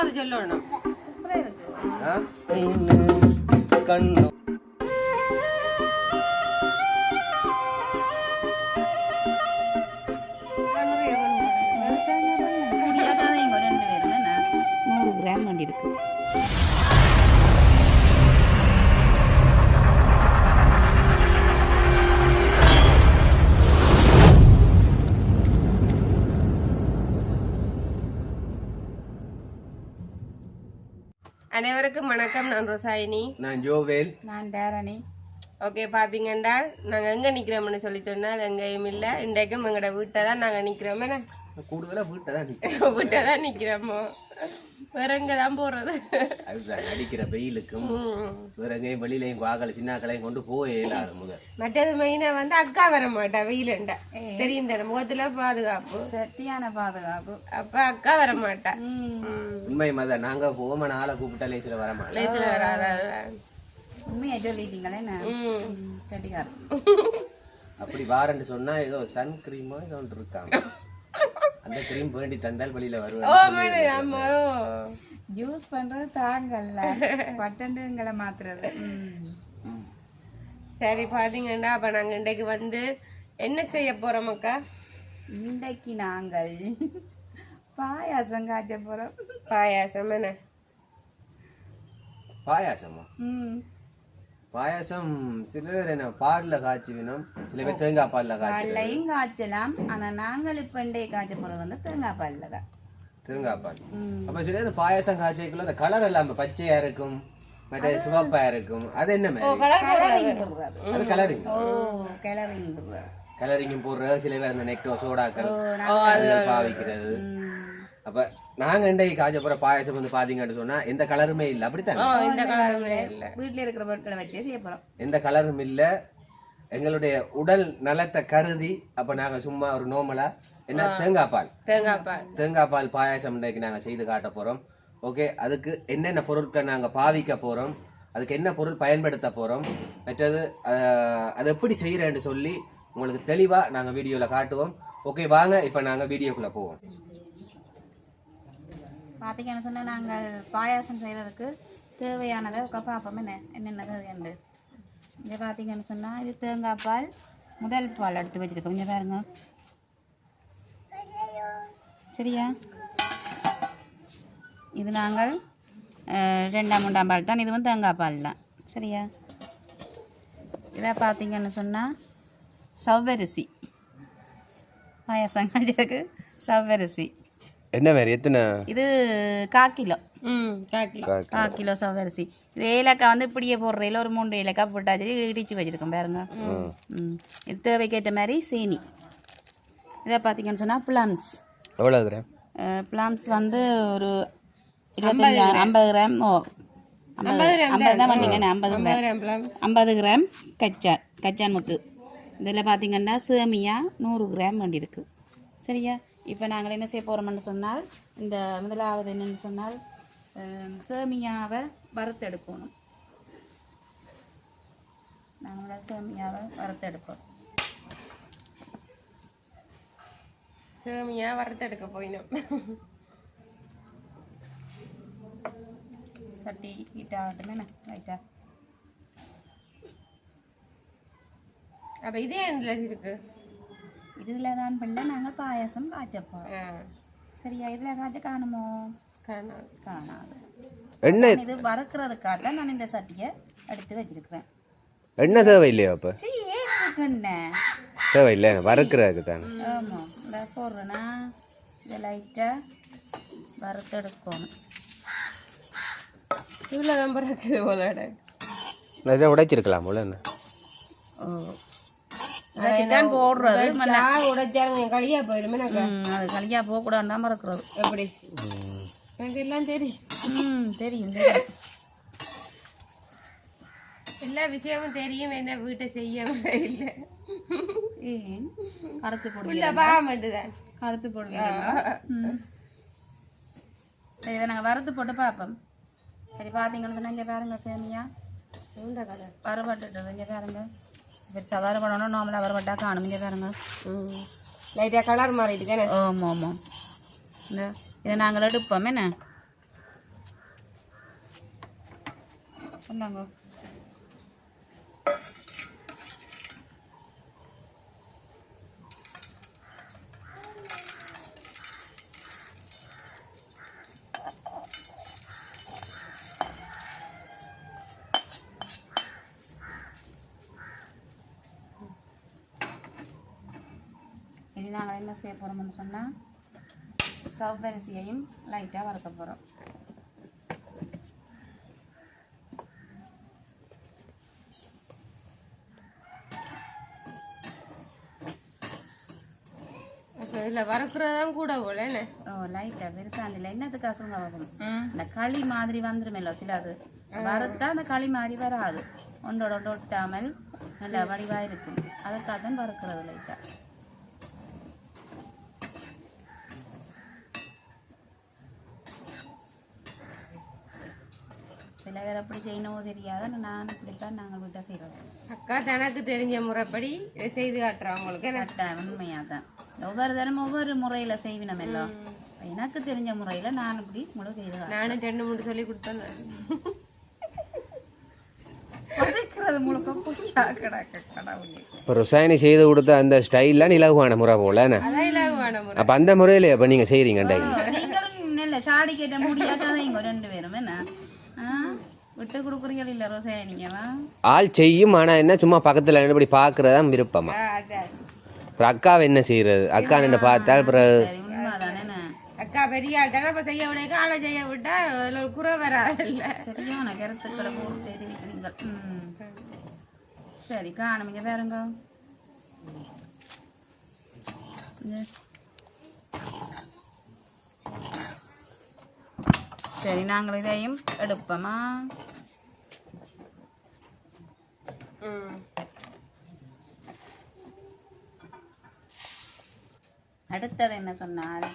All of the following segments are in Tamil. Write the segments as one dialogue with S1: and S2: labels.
S1: அது சொல்லணும்?
S2: கண்ணு.
S3: கிராம் வண்டி இருக்கு.
S1: அனைவருக்கும் வணக்கம். நான் ரொசாயினி.
S2: நான் ஜோவேல்.
S3: நான் தாரணி.
S1: ஓகே பாத்தீங்கன்னா நாங்க எங்க நிக்கிறோம்னு சொல்லி சொன்னால் எங்கேயும் இல்ல. இன்றைக்கும் எங்களோட வீட்டை தான் நாங்க நிக்கிறோம். என்ன?
S2: கூடுதலா வீட்டை தான்
S1: வீட்டை தான் நிக்கிறோமோ? வேற எங்க தான் போறது
S2: அதுதான் அடிக்கிற வெயிலுக்கும்
S1: ம்.
S2: வேற எங்கேயும் வெளியிலையும் வாகலை சின்னாக்களையும் கொண்டு போய் முதல்.
S1: மற்றது மெயினா வந்து அக்கா வர மாட்டா வெயிலண்டா தெரியும் தானே முகத்துல பாதுகாப்பு.
S3: சட்டியான பாதுகாப்பு.
S1: அப்ப அக்கா வர மாட்டா
S2: உண்மை மத நாங்க போம நாளை கூப்பிட்டா லேசில வர மாட்டோம்
S1: வராத?
S3: உண்மையை சொல்லிட்டீங்களே கட்டிக்காரு
S2: அப்படி வாரன்னு சொன்னா ஏதோ சன் கிரீமோ ஏதோ ஒன்று இருக்காங்க அந்த கிரீம் வேண்டி தந்தால் வெளியில
S1: ஓ
S2: வருவேன்.
S3: ஜூஸ் பண்றது தாங்கல்ல. பட்டண்டுங்களை மாத்துறது.
S1: சரி பாத்தீங்கன்னா அப்ப நாங்க இன்றைக்கு வந்து என்ன செய்ய போறோம் அக்கா?
S3: இன்றைக்கு நாங்கள் பாயாசம் காய்ச்ச போறோம்.
S1: பாயாசம் என்ன?
S2: பாயாசமா?
S3: ம்.
S2: பாயாசம் சில பேர் என்ன பால்ல காய்ச்சி வேணும். சில பேர் தேங்காய் பால்ல காய்ச்சி
S3: பால்லையும் காய்ச்சலாம். ஆனா நாங்கள் இப்ப இன்றைக்கு காய்ச்ச போறது வந்து தேங்காய் பால்ல தான்.
S2: தேங்காய் பால். அப்ப சில இந்த பாயாசம் காய்ச்சிக்குள்ள அந்த கலர் எல்லாம் பச்சையா இருக்கும் மற்ற சிவப்பா இருக்கும். அது என்ன
S3: கலரிங்
S2: அது கலரிங்
S3: ஓ கலரிங் போடுறது.
S2: கலரிங்கும் போடுற சில பேர் அந்த நெக்டோ சோடாக்கள் பாவிக்கிறது. அப்ப நாங்க இன்றைக்கு காய்ச்ச போற பாயாசம் வந்து பாத்தீங்கன்னு சொன்னா எந்த கலருமே இல்ல. அப்படித்தானே?
S1: இந்த கலருமே இல்ல.
S3: வீட்டுல இருக்கிற பொருட்களை வச்சே செய்ய போறோம்.
S2: எந்த கலரும் இல்ல. எங்களுடைய உடல் நலத்தை கருதி அப்ப நாங்க சும்மா ஒரு நோமலா என்ன? தேங்காய் பால்.
S1: தேங்காய் பால்.
S2: தேங்காய் பால் பாயாசம் இன்றைக்கு நாங்கள் செய்து காட்ட போகிறோம் ஓகே அதுக்கு என்னென்ன பொருட்கள் நாங்கள் பாவிக்க போகிறோம் அதுக்கு என்ன பொருள் பயன்படுத்த போகிறோம் மற்றது அது எப்படி செய்கிறேன்னு சொல்லி உங்களுக்கு தெளிவாக நாங்கள் வீடியோவில் காட்டுவோம். ஓகே வாங்க இப்போ நாங்கள் வீடியோக்குள்ளே போவோம்.
S3: பார்த்திங்கன்னு சொன்னால் நாங்கள் பாயாசம் செய்யறதுக்கு தேவையானதை உட்கா பார்ப்போம் என்ன என்னென்னது என்று. இங்க பார்த்திங்கன்னு சொன்னால் இது தேங்காய் பால் முதல் பால் எடுத்து வச்சுருக்கோம். இங்கே பாருங்க. சரியா? இது நாங்கள் ரெண்டாம் மூன்றாம் பால் தான். இது வந்து தேங்காய் பால் தான். சரியா? இதை பார்த்திங்கன்னு சொன்னால் சவ்வரிசி பாயாசம் கண்டிருக்கு சவ்வரிசி
S2: என்ன வேறு எத்தனை?
S3: இது கா கிலோ.
S1: ம்
S3: கா கிலோ. சவ்வரிசி இது ஏலக்காய் வந்து இப்படியே போடுறதுல ஒரு மூன்று ஏலக்காய் போட்டாச்சு. இடிச்சு வச்சுருக்கோம் பாருங்க. ம். இது தேவைக்கேற்ற மாதிரி சீனி. இதை பார்த்தீங்கன்னு சொன்னால் ப்ளம்ஸ்
S2: எவ்வளோ கிராம்?
S3: ப்ளம்ஸ் வந்து ஒரு இருபத்தஞ்சி ஐம்பது கிராம். ஓ ஐம்பது ஐம்பது தான் பண்ணீங்க ஐம்பது கிராம். ஐம்பது கிராம் கச்சான் கச்சான் முத்து. இதில் பார்த்தீங்கன்னா சேமியா நூறு கிராம் வேண்டியிருக்கு. சரியா? இப்போ நாங்கள் என்ன செய்ய போகிறோம்னு சொன்னால் இந்த முதலாவது என்னென்னு சொன்னால் சேமியாவை வறுத்தெடுக்கணும். நாங்கள் சேமியாவை வறுத்தெடுப்போம்.
S1: சேமியா வறுத்தெடுக்க போயினோம்.
S3: சட்டி ஹீட்டாகட்டும் என்ன? ரைட்டா
S1: அப்ப இதே எண்ணில் இருக்கு?
S3: இதில் தான் பண்ண நாங்கள் பாயாசம் காய்ச்சப்போம். சரியா? இதில் காய்ச்ச காணுமோ?
S1: காணாது.
S3: காணாது.
S2: எண்ணெய்
S3: இது வறுக்கிறதுக்காக தான் நான் இந்த சட்டியை எடுத்து வச்சிருக்கிறேன்.
S2: எண்ணெய் தேவையில்லையா அப்போ?
S3: இருக்குண்ணே
S2: தேவையில்லை வறுக்கிறதுக்கு தானே.
S3: ஆமாம் இந்த போடுறேன்னா இதை லைட்டாக வறுத்தெடுக்கணும்.
S1: இவ்வளோ தான் பிறக்குது போலோட
S2: இதை உடைச்சிருக்கலாம் போல என்ன?
S3: ஓ. தான் போடுறது.
S1: என் களியா போயிடுமே
S3: அது களியாக போகக்கூடாது தான் மறக்கிறது.
S1: எப்படி? எனக்கு எல்லாம் தெரியும்.
S3: ம் தெரியும் தெரியும்.
S1: எல்லா விஷயமும் தெரியும். என்ன வீட்டை செய்ய இல்லை.
S3: ஏன்? கருத்து போடுவீங்க
S1: மாட்டுதான்
S3: கருத்து சரி இதை நாங்கள் வறுத்து போட்டு பார்ப்போம். சரி பார்த்தீங்கன்னு சொன்னா இங்கே பாருங்க சேமியா. வறுபட்டுட்டு இங்கே பாருங்க. ഇവർ സാധാരണ
S1: പടമാണ് നോർമൽ അവർ പട്ടാ കാണുമ്പോൾ
S3: തരങ്ങ ലൈറ്റ് കളർ മാറിയിട്ട് ഓമോ ഓമോ എന്താ ഇത് ഞങ്ങളെടുപ്പം എന്നാ ഒന്നാങ്കോ செய்ய போகிறோம்னு சொன்னால் சவ்வரிசியையும் லைட்டாக வறுக்க போகிறோம்
S1: இதுல வறுக்கிறதான் கூட போல
S3: ஓ லைட்டாக பெருசாந்தில் என்னத்துக்காக சொல்லுங்க பார்க்கணும் இந்த களி மாதிரி வந்துருமேல சில அது. வறுத்தா அந்த களி மாதிரி வராது. ஒன்றோட ஒன்று ஒட்டாமல் நல்ல வடிவாக இருக்கும். அதுக்காக தான் வறுக்கிறது லைட்டாக பேர் அப்படி செய்யணுமோ தெரியாத நான் இப்படித்தான் நாங்கள் வீட்டை செய்கிறோம்
S1: அக்கா தனக்கு தெரிஞ்ச முறைப்படி செய்து காட்டுறா உங்களுக்கு
S3: கரெக்டாக உண்மையாக தான் ஒவ்வொரு தரம் ஒவ்வொரு முறையில் செய்வினம் எல்லாம். எனக்கு தெரிஞ்ச முறையில் நான் இப்படி முழு செய்து
S1: நானும் ரெண்டு மூணு சொல்லி கொடுத்தேன்
S2: இப்போ ருசாயனி செய்து கொடுத்த அந்த ஸ்டைல்லாம் இலகுவான முறை போல அப்போ அந்த முறையில் இப்போ நீங்கள் செய்கிறீங்க
S3: சாடி கேட்ட முடியாததைங்க ரெண்டு பேரும் என்ன? ஆ? விட்டு கொடுக்குறீங்க இல்லை ரோசையா நீங்கவா
S2: ஆள் செய்யும் ஆனால் என்ன சும்மா பக்கத்தில் இப்படி பார்க்குறதா விருப்பமா? அப்புறம் அக்காவை என்ன செய்கிறது அக்கா நின்று பார்த்தால் அப்புறம்
S1: அக்கா பெரிய ஆள் தானே அப்ப செய்ய விட ஆளை செய்ய விட்டா அதுல ஒரு குறை வராதுல்ல
S3: சரியான கருத்துக்களை போட்டு தெரிவிக்கிறீங்க சரி காணுமிங்க பாருங்க. சரி நாங்கள் இதையும் எடுப்போமா. அடுத்தது என்ன சொன்னால்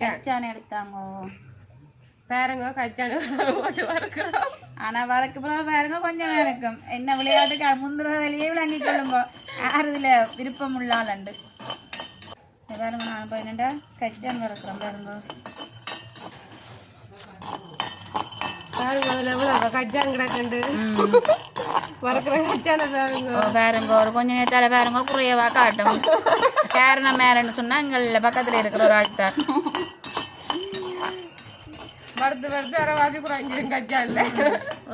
S1: கச்சான்
S3: எடுத்தாங்கோ
S1: பாருங்க கச்சானு போட்டு வறுக்கிறோம்
S3: ஆனா வரக்கு அப்புறம் பாருங்க கொஞ்சம் இருக்கும் என்ன விளையாட்டுக்கு முந்திர வேலையே விளங்கி கொள்ளுங்க இதுல விருப்பம் உள்ள ஆளுண்டு இங்க பாருங்க நான் பதினெண்டா கச்சான் வறுக்கிறோம் பாருங்க
S1: பாருங்க அதுல எவ்வளவு கச்சான் கிடக்குண்டு வறுக்கிற கச்சான பாருங்க
S3: ஓ, பாருங்க ஒரு கொஞ்ச நேரத்தால பாருங்க குறையவா காட்டும். காரணம் மேரன்னு சொன்னா எங்கள பக்கத்துல இருக்கிற ஒரு ஆள் தான்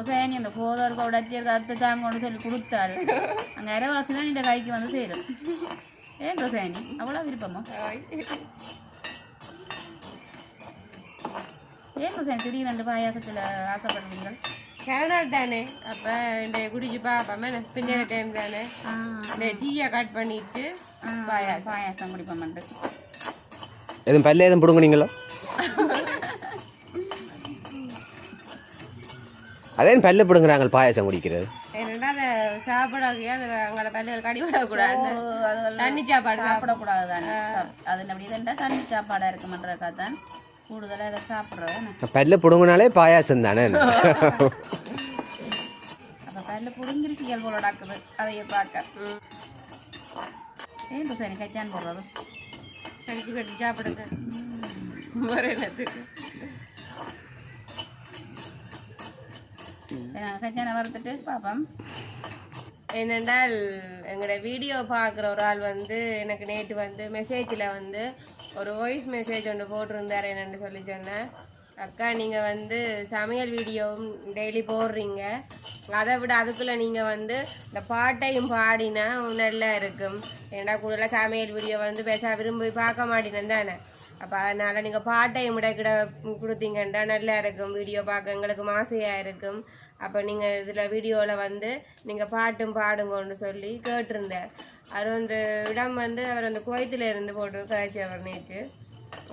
S3: சேனி அந்த கோதர் உடச்சிருக்க அறுத்து தாங்கன்னு சொல்லி கொடுத்தாரு அங்க அரைவாசி தான் இந்த கைக்கு வந்து சேரும். ஏன் ரோசானி அவ்வளோ விருப்பமா? ஏன் ரோசானி திடீர் ரெண்டு பாயாசத்துல ஆசைப்படுவீங்க?
S1: கேரளால் தானே. அப்ப இந்த குடிச்சு பாப்போமே பின்னாடி டைம் தானே.
S3: ஆ,
S1: இந்த டீயை கட் பண்ணிட்டு
S3: ஆ, பாயாசம். குடிப்போம்ட்டு
S2: எதுவும் பல்ல எதுவும் பிடுங்குனீங்களோ? அதே பல்ல பிடுங்குறாங்க பாயாசம் குடிக்கிறது.
S1: என்னடா அதை சாப்பிடாங்க அந்த அவங்களோட பல்லுகள் தண்ணி சாப்பாடு சாப்பிட
S3: சாப்பிடக்கூடாது. தானே அது அப்படி இதுண்டா தண்ணி சாப்பாடாக இருக்குமன்றக்கா தான் கூடுதலாக இதை சாப்பிட்றது
S2: பல்ல பிடுங்குனாலே பாயாசம் தானே
S3: அப்போ பல்ல புடுங்கிருக்கீங்க போல டாக்குது அதையே பார்க்க ஏன் சரி கச்சான் போடுறது
S1: கடிச்சு கட்டி சாப்பிடுங்க வேற என்னத்துக்கு
S3: கச்சானை வறுத்துட்டு பார்ப்போம்
S1: என்னென்றால் எங்களோட வீடியோ பார்க்குற ஒரு ஆள் வந்து எனக்கு நேற்று வந்து மெசேஜில் வந்து ஒரு வாய்ஸ் மெசேஜ் ஒன்று போட்டிருந்தார் என்னென்னு சொல்லி சொன்னேன். அக்கா நீங்கள் வந்து சமையல் வீடியோவும் டெய்லி போடுறீங்க. அதை விட அதுக்குள்ளே நீங்கள் வந்து இந்த பாட்டையும் பாடினா நல்லா இருக்கும். ஏன்னா கூடுதலாக சமையல் வீடியோ வந்து பேச விரும்பி பார்க்க மாட்டேன் தானே. அப்போ அதனால் நீங்கள் பாட்டையும் இடைக்கிட கொடுத்தீங்கன்னா நல்லா இருக்கும். வீடியோ பார்க்க எங்களுக்கு மாசையாக இருக்கும். அப்போ நீங்கள் இதில் வீடியோவில் வந்து நீங்கள் பாட்டும் பாடுங்கன்னு சொல்லி கேட்டிருந்தார் அவர் அந்த இடம் வந்து அவர் அந்த குவைத்தில் இருந்து போட்டு கழிச்சு அவர் நேற்று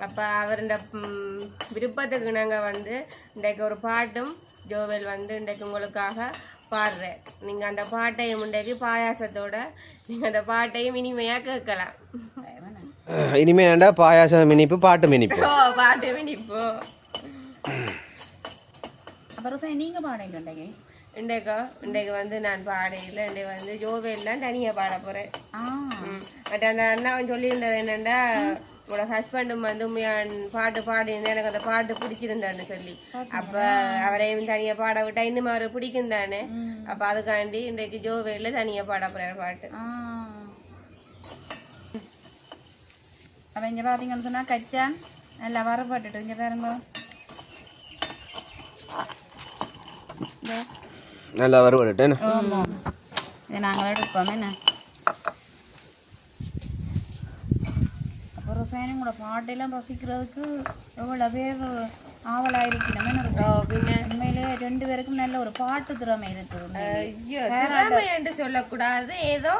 S1: அப்போ அவருடைய விருப்பத்துக்கு நாங்கள் வந்து இன்றைக்கு ஒரு பாட்டும் ஜோவல் வந்து இன்றைக்கு உங்களுக்காக பாடுறேன். நீங்கள் அந்த பாட்டையும் இன்றைக்கு பாயாசத்தோட நீங்கள் அந்த பாட்டையும் இனிமையாக கேட்கலாம்.
S2: இனிமே ஏண்டா பாயாசம் இனிப்பு பாட்டு இனிப்பு?
S1: பாட்டு இனிப்போ.
S3: சரி நீங்கள் பாடிட்டு
S1: இன்றைக்கோ? இன்றைக்கு? வந்து நான் பாடையில் இன்றைக்கு வந்து ஜோவேல்லாம் தனியாக பாட போகிறேன் பட் அந்த அண்ணாவன் சொல்லியிருந்தது என்னென்னா உங்களோட ஹஸ்பண்டும் வந்து பாட்டு பாடியிருந்தா எனக்கு அந்த பாட்டு பிடிச்சிருந்தான்னு சொல்லி. அப்ப அவரையும் தனியா பாட விட்டா இன்னும் அவரை பிடிக்கும் தானே அப்ப அதுக்காண்டி இன்றைக்கு ஜோவேல தனியா பாட போறாரு பாட்டு.
S3: அப்போ இங்கே பார்த்தீங்கன்னு சொன்னால் கச்சான் நல்லா வரப்பட்டுட்டு இங்கே பாருங்க.
S2: நல்லா வருவாடுட்டேன்
S3: ஆமாம் இதை நாங்கள் எடுப்போம். என்ன? அப்புறம் சேனம் கூட பாட்டெல்லாம் ரசிக்கிறதுக்கு எவ்வளோ பேர் ஆவலாக இருக்கணும் உண்மையிலே ரெண்டு பேருக்கும் நல்ல ஒரு பாட்டு திறமை
S1: என்று சொல்லக்கூடாது. ஏதோ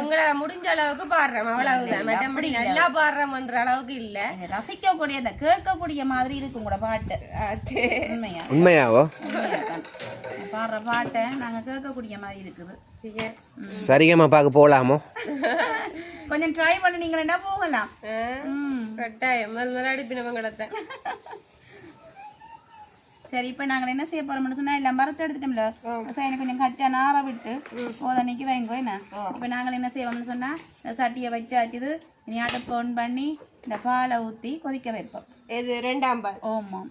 S1: உங்களை முடிஞ்ச அளவுக்கு பாடுறோம். அவ்வளவுதான். மற்றபடி நல்லா பாடுறோம்ன்ற அளவுக்கு இல்ல.
S3: ரசிக்கக்கூடிய கேட்கக்கூடிய மாதிரி இருக்கும் கூட பாட்டு.
S2: உண்மையாவோ.
S3: பாடுற பாட்டை நாங்கள் கேட்கக்கூடிய மாதிரி இருக்குது.
S1: சரி.
S2: சரிகமா பார்க்க போகலாமோ?
S3: கொஞ்சம் ட்ரை பண்ணி நீங்களா போகலாம்.
S1: ஆ,
S3: ம்.
S1: கட்டாயம். முதல் முதல் அடிப்பினவங்க
S3: சரி இப்போ நாங்கள் என்ன செய்ய போறோம்னு சொன்னா எல்லாம் மரத்தை எடுத்துட்டோம்ல. சரி எனக்கு கொஞ்சம் கச்சா நார விட்டு போதனைக்கு வைங்கோ என்ன? இப்போ நாங்கள் என்ன செய்வோம்னு சொன்னா இந்த சட்டியை வச்சாச்சுது இனி அடுப்பு ஆன் பண்ணி இந்த பாலை ஊற்றி கொதிக்க வைப்போம்.
S1: இது ரெண்டாம் பால்.
S3: ஓமாம்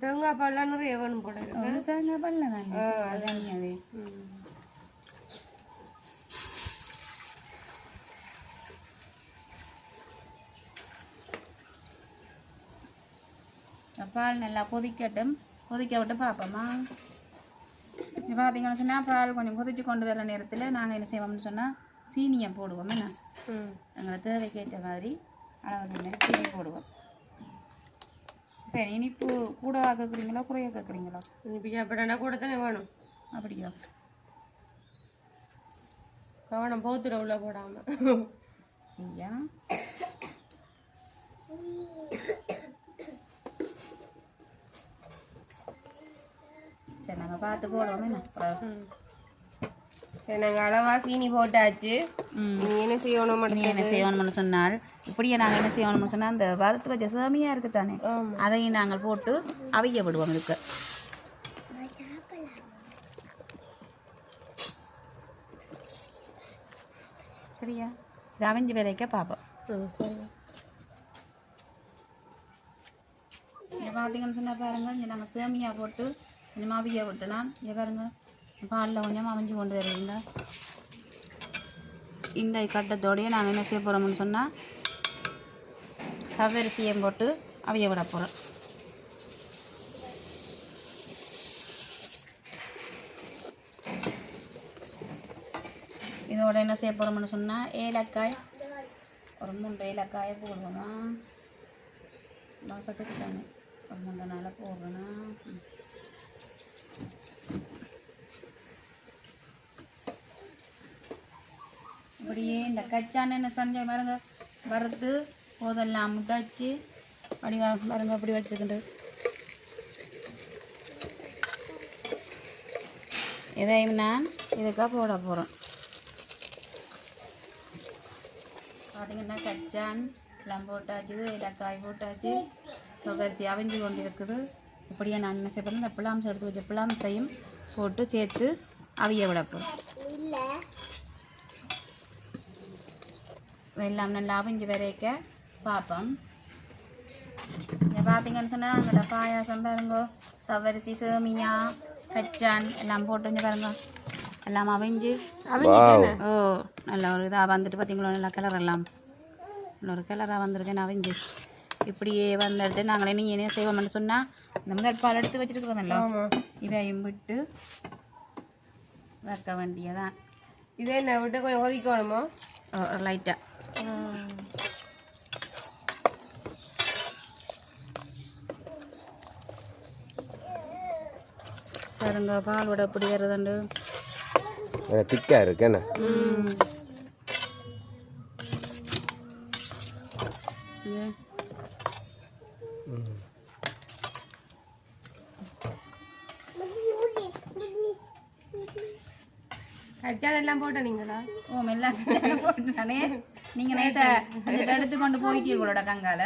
S1: தேங்காய் பால்லாம் நிறைய வேணும் போல இருக்கு
S3: தேங்காய் பல்ல தானே பால் நல்லா கொதிக்கட்டும் கொதிக்க விட்டு பார்ப்போமா இப்போ பார்த்தீங்கன்னு சொன்னால் பால் கொஞ்சம் கொதிச்சு கொண்டு வர நேரத்தில் நாங்கள் என்ன செய்வோம்னு சொன்னால் சீனியை போடுவோம் என்ன. எங்களை தேவைக்கேற்ற மாதிரி அளவு இல்லை சீனி போடுவோம் சரி இனிப்பு கூடவா கேட்குறீங்களா குறைய கேட்குறீங்களா
S1: இனிப்பு சாப்பிடனா கூட தானே வேணும்.
S3: அப்படியா?
S1: கவனம் பௌத்துட உள்ள போடாம.
S3: சரியா? சரி நாங்கள் பார்த்து போடுவோம் என்ன? அப்புறம்
S1: சரி நாங்கள் அளவா சீனி போட்டாச்சு. நீ என்ன செய்யணும்
S3: என்ன செய்யணும்னு சொன்னால் இப்படியே நாங்கள் என்ன செய்யணும்னு சொன்னால் அந்த வறுத்து வச்ச சேமியா இருக்கு தானே. அதையும் நாங்கள் போட்டு அவிய விடுவோம் இதுக்கு. சரியா? இது அவிஞ்சு விதைக்க பார்ப்போம் பார்த்தீங்கன்னு சொன்னால் பாருங்க இங்கே நாங்கள் சேமியா போட்டு கொஞ்சம் அவிய விட்டுனா இங்கே பாருங்க பாலில் கொஞ்சம் அமைஞ்சு கொண்டு வருவீங்க இந்த கட்டத்தோடையே நாங்கள் என்ன செய்ய போகிறோம்னு சொன்னால் சவரிசியம் போட்டு அவிய விட போகிறோம் இதோட என்ன செய்ய போகிறோம்னு சொன்னால் ஏலக்காய் ஒரு மூன்று ஏலக்காயை போடுவோமா. மாசத்துக்கு தானே ஒரு மூன்று நாளாக போடுறேன்னா அப்படியே இந்த கச்சான என்ன செஞ்ச பாருங்க. வறுத்து போதெல்லாம் முட்டாச்சு. அப்படி பாருங்க அப்படி வச்சுக்கிட்டு. இதையும் நான் இதுக்காக போட போகிறேன் பார்த்தீங்கன்னா கச்சான் எல்லாம் போட்டாச்சு இலக்காய் போட்டாச்சு. சொகரிசி அவிஞ்சு கொண்டு இருக்குது இப்படியே நான் என்ன செய்ய போகிறேன் இந்த பிளாம்ஸ் எடுத்து வச்ச பிளாம்ஸையும் போட்டு சேர்த்து அவிய விட போகிறேன் எல்லாம் நல்லா அவிஞ்சு வரைக்க பார்ப்போம் இங்கே பார்த்தீங்கன்னு சொன்னால் அங்கே பாயாசம் பாருங்க. சவரிசி சேமியா கச்சான் எல்லாம் போட்டு இங்கே பாருங்க. எல்லாம் அவிஞ்சு. ஓ நல்ல ஒரு இதாக வந்துட்டு பார்த்தீங்களா நல்லா கலர் எல்லாம். ஒரு கலராக வந்துருக்கு நான் அவிஞ்சு. இப்படியே வந்துட்டு நாங்கள் என்ன என்ன செய்வோம்னு சொன்னால் இந்த முதல் பால் எடுத்து வச்சுருக்குறோம்ல இதையும் விட்டு வைக்க வேண்டியதான்.
S1: இதே என்ன விட்டு கொஞ்சம் கொதிக்கணுமோ?
S3: லைட்டாக சரிங்க பால் விட எப்படி வருதுண்டு
S2: திக்கா இருக்கு என்ன?
S3: இது
S1: கச்சான் எல்லாம் போட்ட நீங்களா
S3: ஓ எல்லாம் போட்டுனானே நேசா கொஞ்சம் எடுத்து கொண்டு போயிட்டீங்களோட கங்கால.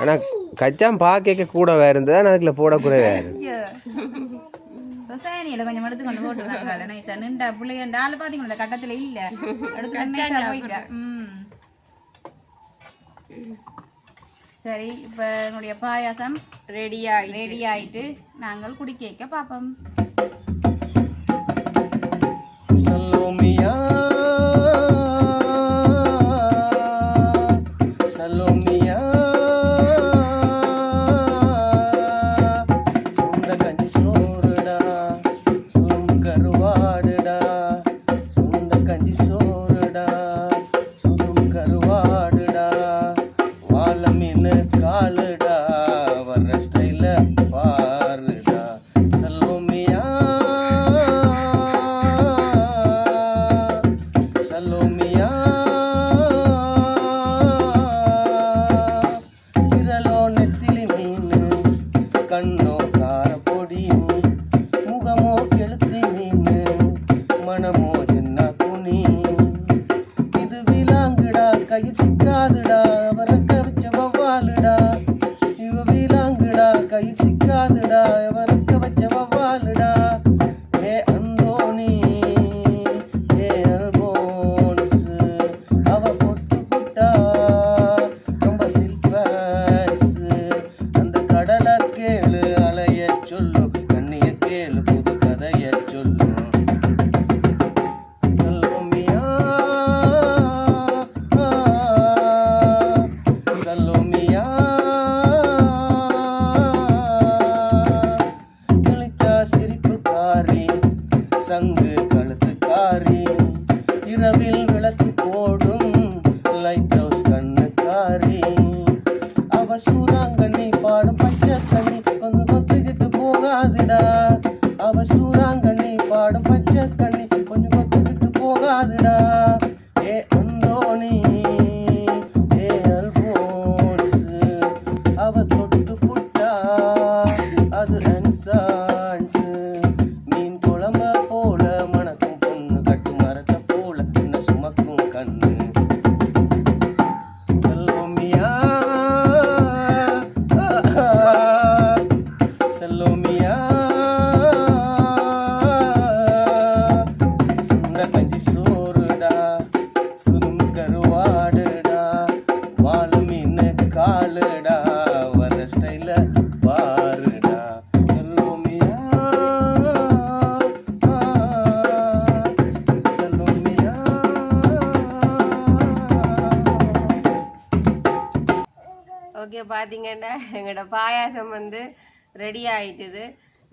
S2: ஆனா கச்சான் பாக்க கூட இருந்தது ஆனா அதுக்குள்ள போட குறைவா
S3: சேனியில கொஞ்சம் எடுத்து கொண்டு போட்டு நாங்க நைஸா நின்றா இந்த ஆளு பாத்தீங்களா? இந்த கட்டத்துல இல்ல. எடுத்து நைஸா போயிட்டா. ம். சரி இப்ப என்னுடைய பாயாசம்
S4: ரெடியா
S3: ரெடி ஆயிட்டு நாங்கள் குடிக்க வைக்க பாப்போம்.
S2: All
S4: me. பார்த்தீங்கன்னா எங்களோட பாயாசம் வந்து ரெடி ஆயிட்டுது.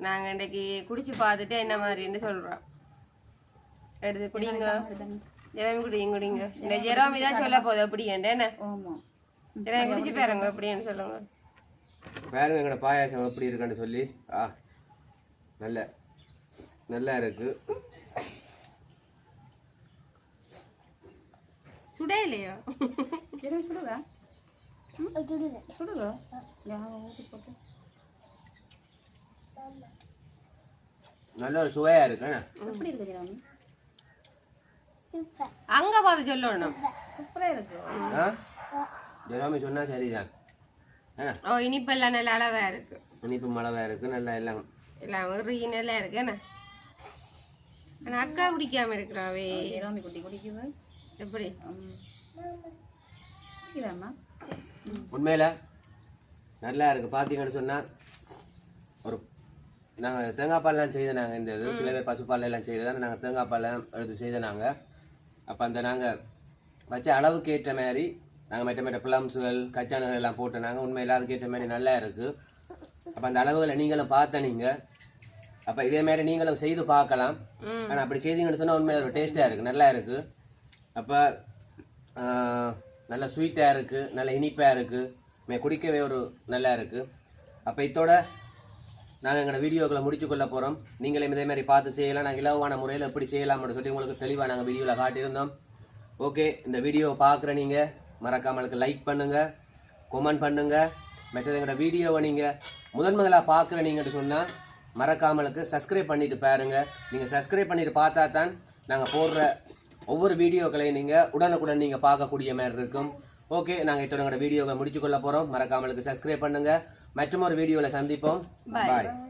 S4: நாங்கள் இன்றைக்கு குடிச்சு பார்த்துட்டு என்ன மாதிரின்னு சொல்கிறோம் எடுத்து குடிங்க. ஜெரமி குடிங்க குடிங்க. இந்த ஜெரோமி தான் சொல்ல போகுது அப்படி என்ன?
S3: ஆமா.
S4: ஜெரமி குடிச்சு பாருங்க அப்படின்னு சொல்லுங்க.
S2: பாருங்க எங்களோட பாயாசம் எப்படி இருக்குன்னு சொல்லி. ஆ நல்ல நல்லா இருக்கு.
S4: சுடே இல்லையோ?
S3: சரி சுடுதா சுடுதா ஊற்றி போட்டு
S2: நல்ல ஒரு சுவையா இருக்கு?
S3: எப்படி இருக்கு
S4: அங்க பார்த்து சொல்லணும்
S3: சூப்பரா இருக்கு
S2: ஆ ஜெராமி சொன்னா சரிதான்
S4: ஓ இனிப்பெல்லாம் நல்ல அளவா இருக்கு
S2: இனிப்பு மழை இருக்கு நல்லா எல்லாம்
S4: எல்லாம் ரீனெல்லாம் இருக்கு என்ன ஆனா அக்கா குடிக்காம இருக்கிறாவே
S3: ஜெராமி குட்டி குடிக்குது
S4: எப்படி
S3: குடிக்குதாம்மா
S2: உண்மையில நல்லா இருக்கு. பார்த்தீங்கன்னு சொன்னா ஒரு நாங்கள் தேங்காய் பால்லாம் செய்த நாங்கள் இந்த இது சில பேர் பசுப்பால் எல்லாம் செய்தது நாங்கள் தேங்காய் பால்லாம் எடுத்து செய்த நாங்கள் அப்போ அந்த நாங்கள் வச்ச அளவுக்கு ஏற்ற மாதிரி நாங்கள் மற்ற மற்ற பிளம்ஸுகள் கச்சானுகள் எல்லாம் போட்டு நாங்கள் உண்மையில அதுக்கேற்ற மாதிரி நல்லா இருக்கு. அப்போ அந்த அளவுகளை நீங்களும் பார்த்த நீங்கள் அப்போ இதே மாதிரி நீங்களும் செய்து பார்க்கலாம். ஆனால் அப்படி செய்தீங்கன்னு சொன்னால் உண்மையில ஒரு டேஸ்ட்டாக இருக்குது நல்லா இருக்குது அப்போ நல்ல ஸ்வீட்டாக இருக்குது நல்ல இனிப்பாக இருக்குது மே குடிக்கவே ஒரு நல்லா இருக்குது அப்போ இதோட நாங்கள் எங்களோட வீடியோக்களை முடிச்சு கொள்ள போகிறோம் நீங்களும் இதே மாதிரி பார்த்து செய்யலாம். நாங்கள் இலவான முறையில் எப்படி செய்யலாம்னு சொல்லி உங்களுக்கு தெளிவாக நாங்கள் வீடியோவில் காட்டியிருந்தோம். ஓகே இந்த வீடியோவை பார்க்குற நீங்கள் மறக்காமலுக்கு லைக் பண்ணுங்கள் கொமெண்ட் பண்ணுங்கள் மற்றது எங்களோட வீடியோவை நீங்கள் முதன் முதலாக பார்க்குற நீங்கள்ட்டு சொன்னால் மறக்காமலுக்கு சப்ஸ்கிரைப் பண்ணிவிட்டு பாருங்கள் நீங்கள் சப்ஸ்கிரைப் பண்ணிவிட்டு பார்த்தா தான் நாங்கள் போடுற ஒவ்வொரு வீடியோக்களையும் நீங்கள் உடனுக்குடன் நீங்கள் பார்க்கக்கூடிய மாதிரி இருக்கும். ஓகே நாங்கள் இத்தோட வீடியோவை முடிச்சு கொள்ள போகிறோம் மறக்காமலுக்கு சப்ஸ்கிரைப் பண்ணுங்கள் மற்றும் ஒரு வீடியோவில் சந்திப்போம் பாய்